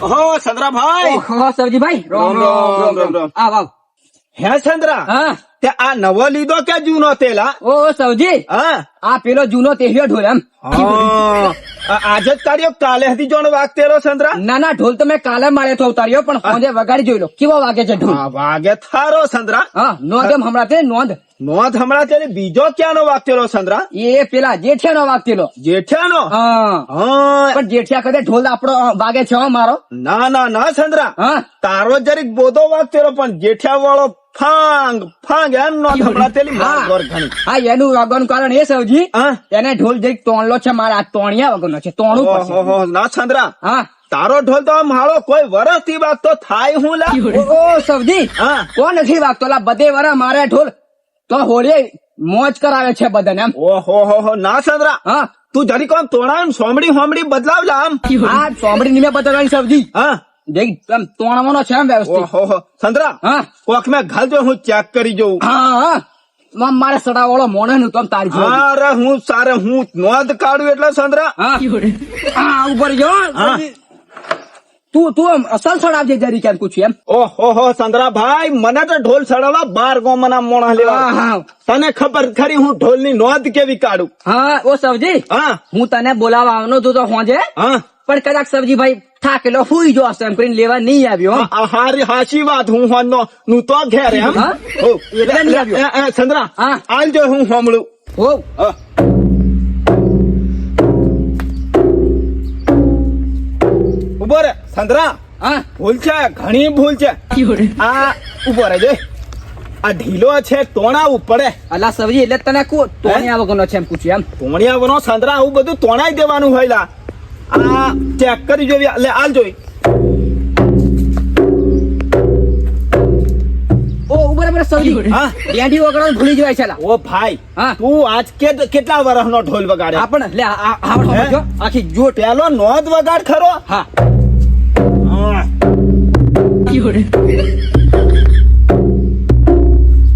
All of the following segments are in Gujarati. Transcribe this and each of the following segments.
હો ચંદ્રાભાઈ. ઓહો સવજીભાઈ રામ, રામ, રામ, રામ, રામ. આવ આવ. હે ચંદ્રા હા. તે આ નવો લીધો કે જૂનો તેલા? ઓ સવજી હા. આ પેલો જૂનો તેલિયો ઢોલ એમ. હા. આજે જ કાર્યો? કાલે હતી જોણ વાગતેલો ચંદ્રા? ના ના ઢોલ તો મેં કાલે મારે તો ઉતાર્યો પણ સાંજે વગાડી જોઈ લો. કેવો વાગે છે ઢોલ? વાગે થારો ચંદ્રા. હા નોંધ એમ હમણાં તે નોંધ. નોંધ હમણાં ત્યારે બીજો ક્યાંનો વાગતેલો સંદ્રા? એ પેલા જેઠિયાનો વાગતેલો જેઠિયાનો? હા. પણ જેઠિયા કદે ઢોલ આપડો વાગે છે મારો. ના ના ના સંદ્રા. તારો જરીક બોધો વાગતેલો પણ જેઠિયા વાળો ફાંગ ફાંગ એમ નો હમણાં તેલી હા. એનું વાગવાનું કારણ એ સૌજી એને ઢોલ જરીક તોણલો છે મારા તોણિયા વગરનો છે તોણું ના સંદ્રા. હા. તારો ઢોલ તો મારો કોઈ વરસથી વાગતો થાય હું લા. ઓ, સવજી. હા. કોણ નથી વાગતો લા બધે વરા મારે ઢોલ તો હોળી મોજ કરાવે છે બધાને એમ. ઓહો હો હો ના ચંદ્રા હા. તું જરી આમ તોડામ સોમડી હોમડી બદલાવ લા આમ. હા સોમડી ની મેં બતાવવાની સબ્જી. હા. દેખ આમ તોણવાનો છે એમ વ્યવસ્થિત. ઓહો હો. ચંદ્રા હા. કોક મેં ઘાલ જો હું ચેક કરી જોઉં. હા હા. મારે સડા વાળો મોણે નું તમ તારી જેવો. હા હું સારે હું નોંધ કાઢું એટલે ચંદ્રા હા. ઉપર જો. હા. તું તું અસલ સડાવજે જરી કેમ પૂછ્યું એમ? ઓહો હો ચંદ્રા ભાઈ મને તો ઢોલ સડાવવા બાર ગોમના મોણા લેવા તને ખબર ખરી હું ઢોલની નોંધ કેવી કાઢું? હા ઓ સવજી. હા. હું તને બોલાવવા આવનો તો હોજે. હા. પણ કદાચ સબજી ભાઈ થાકેલો હુઈ જો એમ કરીને લેવા નહીં આવ્યો હારી હાચી વાત હું હોનો નું તો ઘેર એમ. હા. આલ જો હું હોમળું. હો. હા. ઊભો રે. ચંદ્રા હા. ભૂલ છે ઘણી ભૂલ છે. આ ઊભો રે જોઈ આ ઢીલો છે તોણા ઉપડે. અલા સવજી એટલે તને કુ તોણિયા વગરનો છે એમ પૂછ્યું એમ. તોણિયા વગરનો સંતરા આવું બધું તોણાઈ દેવાનું હોય લા. આ ચેક કરી જોવી એટલે આલ જોઈ. ઓ ઉપર ઉપર સવજી. હા. ડેડી વગરનો ભૂલી જવાય છે લા. ઓ ભાઈ હા. તું આજ કે કેટલા વર્ષનો ઢોલ વગાડે? આપણ પણ લે આ- આખી જો પેલો નોંધ વગાડ ખરો. હા.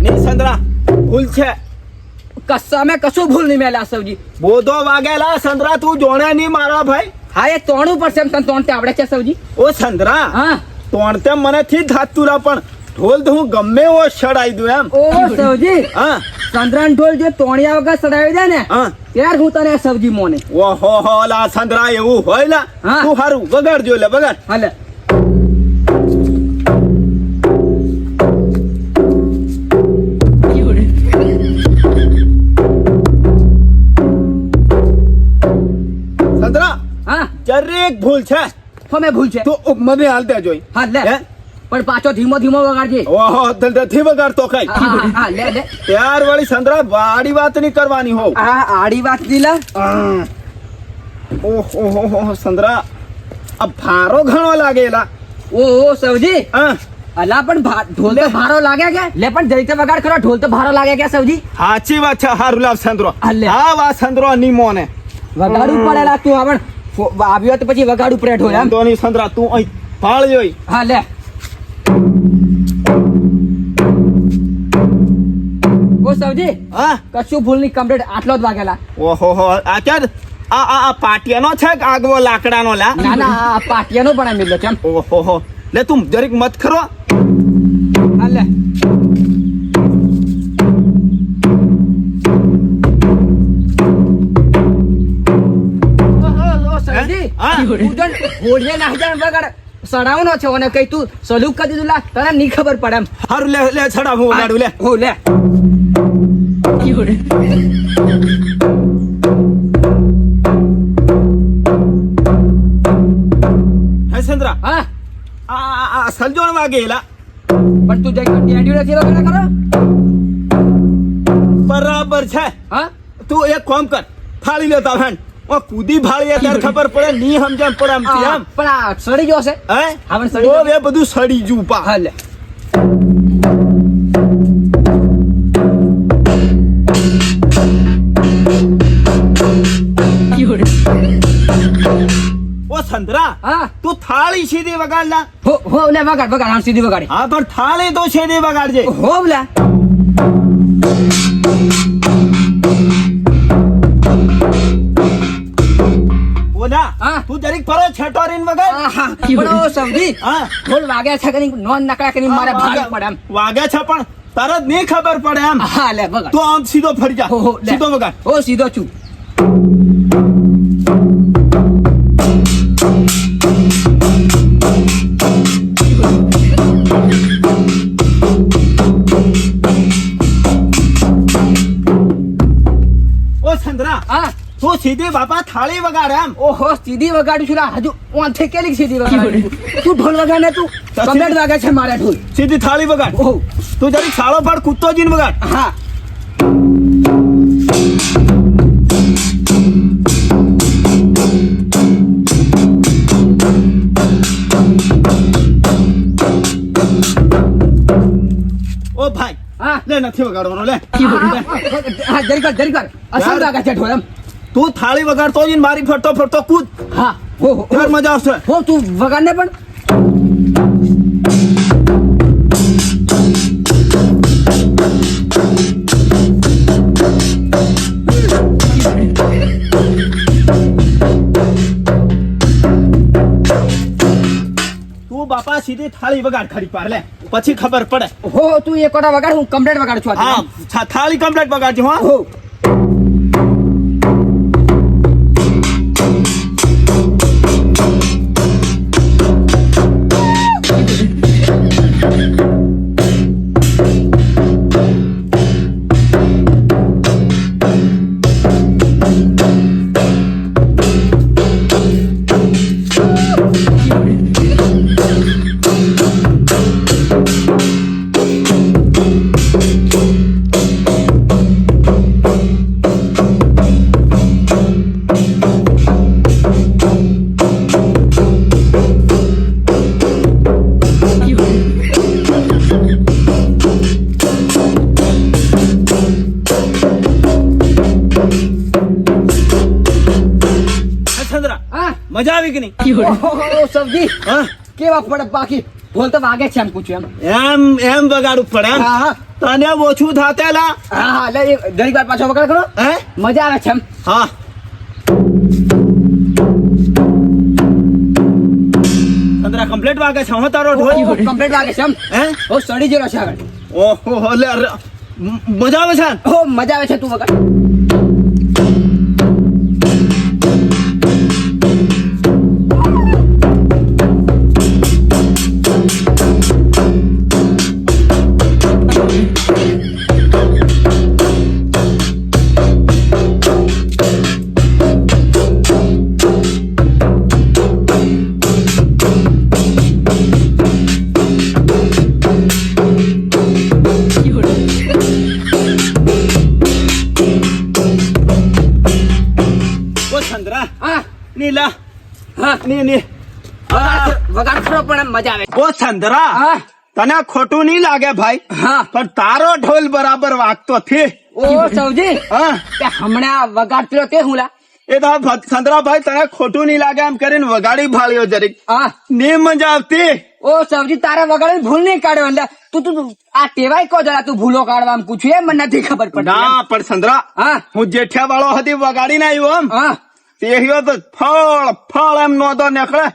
ની સંદરા ભૂલ છે. કસામે કશું ભૂલ નહીં મેલા સવજી બોધો વાગેલા સંદરા તું જોણે નહીં મારા ભાઈ? હા એ તોણું પડશે તને તોણતે આવડે છે સવજી ઓ સંદરા હા. તોણતે મને થી થાતું રા પણ ઢોલ તો હું ગમે એવો શડાઈ દઉં એમ. ઓ સવજી હા. ચંદ્રાન ઢોલ જે તોણિયા વગર સડાવી દે ને હા. ત્યાર હું તને સવજી મોને. ઓહો હો લા સંદરા એવું હોય લા. તું હારું વગાડજો લે વગાડ. હાલે જરીક ભૂલ છે. તમે ભૂલ છે. તો મને હાલ હાલતે જોઈ. હા લે. પણ પાછો ધીમો ધીમો વગાડજે. ઓહો થી વગાડતો કઈ. હા, હા, હા, લે લે. ત્યાર વાળી સંદ્રા વાડી વાતની કરવાની હો આ આડી વાત દીલા ઓહો હો હો સંદરા આ ભારો ઘણો લાગેલા ઓહો સવજી. હા. અલા પણ ભા- ઢોલ તો ભારો લાગે કે? લે પણ જરીકે વગાડ ખરો. ઢોલ તો ભારો લાગે કે સવજી? સાચી વાત છે હારું લાવ સંદ્રો હા, લે. હા વા સંદ્રો નીમો ને વગાડું પડેલા તું આવણ આવ્યો તો પછી વગાડવું પડે ઢોલ એમ? વાંધો નહીં સંદરા તું અહીં ફાળ જોઈ. હા લે. ઓ સવજી હા? કશું ભૂલ નહીં કમ્પ્લીટ આટલો જ વાગેલા. ઓહો હો આ ક્યાં આ આ આ પાટિયાનો છે કે આગવો લાકડાનો લા? ના ના આ પાટિયાનો પણ મિલ્યો છે ઓહો હો. લે તું જરીક મત ખરો. હા લે. સવજી હા. તું જો હોળીએ નાખી જાય વગાડ. સડાવનો છે અને કઈ તું સલુક કરી દીધું લા તને નહીં ખબર પડે એમ. હારું લે લે છડા હું વગાડું લે. હો લે. હે સંદરા હા. આ આ આ વાગેલા પણ તું જઈ કરો. બરાબર છે. હા? તું એક કોમ કર. થાળી લેતા ભેણ ઓ કુદી ફાળીએ ત્યારે ખબર પડે ની સમજણ પડે આમ થી આમ. પણ આ સડી ગયો છે. હે? હા, પણ સડી ઓ એ બધું સડી જુ પા. હાલે ઓ સંતરા હા? તું થાળી સીધી વગાડલા? હો હો લે વગાડ વગાડ આમ સીધી વગાડી. હા તો થાળી તો સીધી વગાડજે. હો લે. ઓલા તું જરીક ફરો છેટોરીન વગર આહા, પણ ઓ સમજી હા. ઢોલ વાગે છે કે નોન નકળા કરી મારા ભારે પડે એમ. વાગે છે પણ તરત નહીં ખબર પડે એમ. હા લે બગાડ તો આમ સીધો ફરી જા. સીધો વગાડ. ઓ સીધો છું. તું સીધી બાપા થાળી વગાડ એમ. ઓહો સીધી વગાડું છું હજુ ઓંથે કેલી સીધી વગાડું? તું ઢોલ વગાડ ને તું કમ્પ્લેટ વાગે છે મારા ઢોલ. સીધી થાળી વગાડ. ઓહો. તું જરી સાળો ફાડ કૂદતો જીન વગાડ. હા. ઓ ભાઈ હા. લે નથી વગાડવાનો લે. હા જરીક વાર જરીક વાર. અસલ. વાગે છે ઢોલ એમ. તું થાળી વગાડતો જઈને મારી ફરતો ફરતો કૂદ. હા. હો ત્યારે મજા આવશે. હો તું વગાડ ને પણ. તું બાપા સીધી થાળી વગાડ ખરી પાર લે. પછી ખબર પડે. હો તું એક વગાડ હું કમ્પ્લેટ વગાડ છું હા થાળી કમ્પ્લેટ વગાડજો હે. આવી કે નહીં સબ્જી. હા? કેવા પડે બાકી? બોલ તો વાગે છે એમ પૂછ્યું એમ. એમ એમ વગાડવું પડે હા હા. તને ઓછું થાતેલા હા હા લે દરેક વાર પાછો વગાડ કરો હે? મજા આવે છે એમ. હા. કમ્પ્લીટ વાગે છે હું તારો ઢોલ? કમ્પ્લીટ વાગે છે એમ. હે? ઓ સડી જેલો છે આગળ. ઓહો લે મજા આવે છે? ઓ મજા આવે છે તું વગાડ. ની ની. વગાડ વગાડ ખરો પણ મજા આવે. ઓ સંધરા તને ખોટું નહીં લાગે ભાઈ હા. પણ તારો ઢોલ બરાબર વાગતો થી. ઓ સૌજી હા. હમણાં વગાડતો તે હું લા એ તો ચંદ્રાભાઈ તને ખોટું નહીં લાગે એમ કરીને વગાડી ભાળ્યો જરીક. હા. ને મજા આવતી. ઓ સૌજી તારે વગાડી ભૂલ નહીં કાઢ્યો અંદર તું તું આ ટેવાય કો જરા? તું ભૂલો કાઢવા એમ પૂછ્યું એમ મને નથી ખબર પડતી ના પણ ચંદ્રા હા. હું જેઠિયા વાળો હતી વગાડીને આવ્યો એમ. હા. તે તો ફળ ફળ એમ નોંધો નીકળે.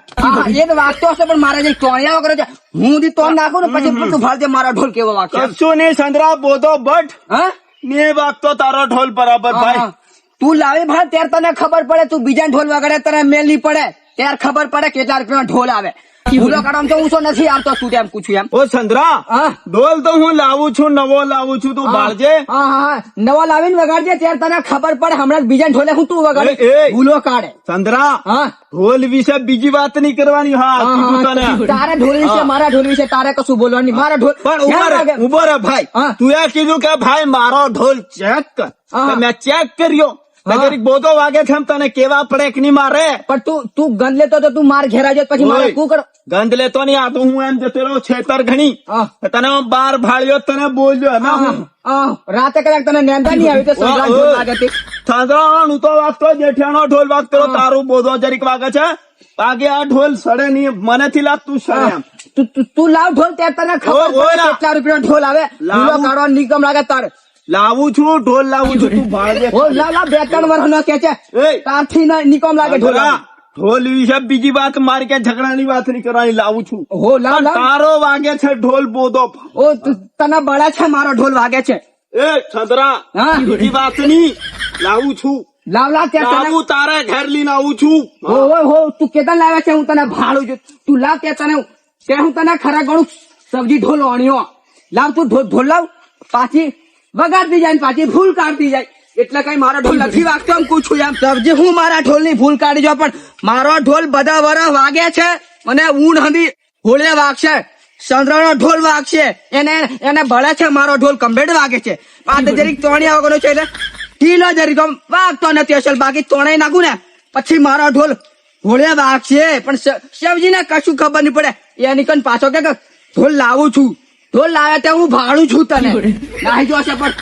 એ તો વાગતો હશે પણ મારા જે ટોણિયા વગર છે હું દી નાખું ને પછી તું ભાળજે મારા ઢોલ કેવો વાગશે. કશું નહીં ચંદ્રા બોધો બટ હા? ને વાગતો તારો ઢોલ બરાબર ભાઈ. તું લાવી ભાળ ત્યારે તને ખબર પડે તું બીજા ઢોલ વગાડે તને મેલ નહીં પડે. ત્યારે ખબર પડે કેટલા રૂપિયા ઢોલ આવે. ભૂલો કાઢવામાં તો ઊંચો નથી આવતો તું તેમ પૂછું એમ. ઓ ચંદ્રા હા. ઢોલ તો હું લાવું છું નવો લાવું છું તું બાળજે. હા હા નવો લાવીને વગાડજે ત્યારે તને ખબર પડે હમણાં બીજા ઢોલે હું તું વગાડે. ભૂલો કાઢે. ચંદ્રા હા. ઢોલ વિશે બીજી વાત નહીં કરવાની હા તારા ઢોલ વિશે મારા ઢોલ વિશે તારે કશું બોલવાની. મારા ઢોલ પણ ઊભો ધ્યાન રે રાખે. ઊભો રે ભાઈ. તું એ કીધું કે ભાઈ મારો ઢોલ ચેક કર. મેં ચેક કર્યો. નગરિક બોધો વાગે છે તને કેવા પડે કે નહીં મારે? પણ તું તું ગંધ લેતો તો તું માર ઘેરા જત પછી મારે શું કરો? ગંધ લેતો નહીં આ તો હું એમ જતો રહ્યો છેતર ઘણી. તને બાર ભાળ્યો તને બોલ્યો ના હું રાતે કદાચ તને નેંદા નહીં આવી તો તે. સાંભળો, હું તો વાગતો જેઠિયાનો ઢોલ વાગતો. તારું બોધો જરીક વાગે છે. વાગે આ ઢોલ સડે નહીં મને થી લાગતું સડે એમ. તું- તું- લાવ ઢોલ ત્યાં તને ખબર કેટલા રૂપિયા ઢોલ આવે. કાઢવા નિગમ લાગે તારે. લાવું છું ઢોલ લાવું છું તું ભાડે લાવ બે ત્રણ વર્ષ નો કે છે. કાઠી ના નિકોમ લાગે ઢોલ ઢોલ વિશે બીજી વાત મારી કે ઝઘડાની વાત નહીં કરવાની લાવું છું. હો લાવ લા. તારો વાગે છે ઢોલ બોધો ઓ તને બળે છે મારો ઢોલ વાગે છે. એ છદરા હા. બીજી વાત નહીં. લાવું છું. લાવલા કે ત્યાં લાવું તારે ઘેર લઈને આવું છું. હો હો હો તું કેતા લાવે છે હું તને ભાડું છું તું લાવ કે તને કે હું તને ખરા ગણું? સબ્જી ઢોલ અણ્યો લાવ તું ઢોલ ઢોલ લાવ. પાછી વગાડતી જાય ને પાછી ભૂલ કાઢતી જાય. એટલે કઈ મારો ઢોલ નથી વાગતો એમ પૂછું એમ. સબ્જી હું મારા ઢોલની ભૂલ કાઢી જો પણ મારો ઢોલ બધા વરસ વાગે છે અને ઊંડ હંધી હોળે વાગશે ચંદ્રનો ઢોલ વાગશે એને એને ભળે છે મારો ઢોલ કમ્બેડ વાગે છે. આ તો જરીક તોણિયા વગરનો છે એટલે ઢીલો જરીક વાગતો નથી અસલ બાકી તોણાઈ નાખું ને પછી મારો ઢોલ હોળે વાગશે. પણ શિવજી ને કશું ખબર નહીં પડે. એની કન પાછો કે ઢોલ લાવું છું. ઢોલ લાવે તે હું ભાડું છું તને. નાહી જોશે પણ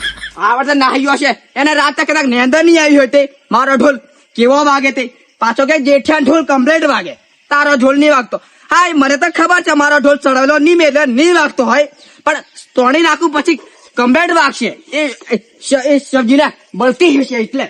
આવડે નાહી જોશે. એને રાતે કદાચ નેંદર નહીં આવી હોય તે. મારો ઢોલ કેવો વાગે તે? પાછો કે જેઠિયા ઢોલ કમ્પ્લેટ વાગે. તારો ઢોલ નહીં વાગતો. હા મને તો ખબર છે મારો ઢોલ ચડાવેલો નહીં મેલે નહીં વાગતો હોય. પણ તોડી નાખું પછી કમ્પ્લેટ વાગશે. એ સબ્જીને બળતી હશે એટલે.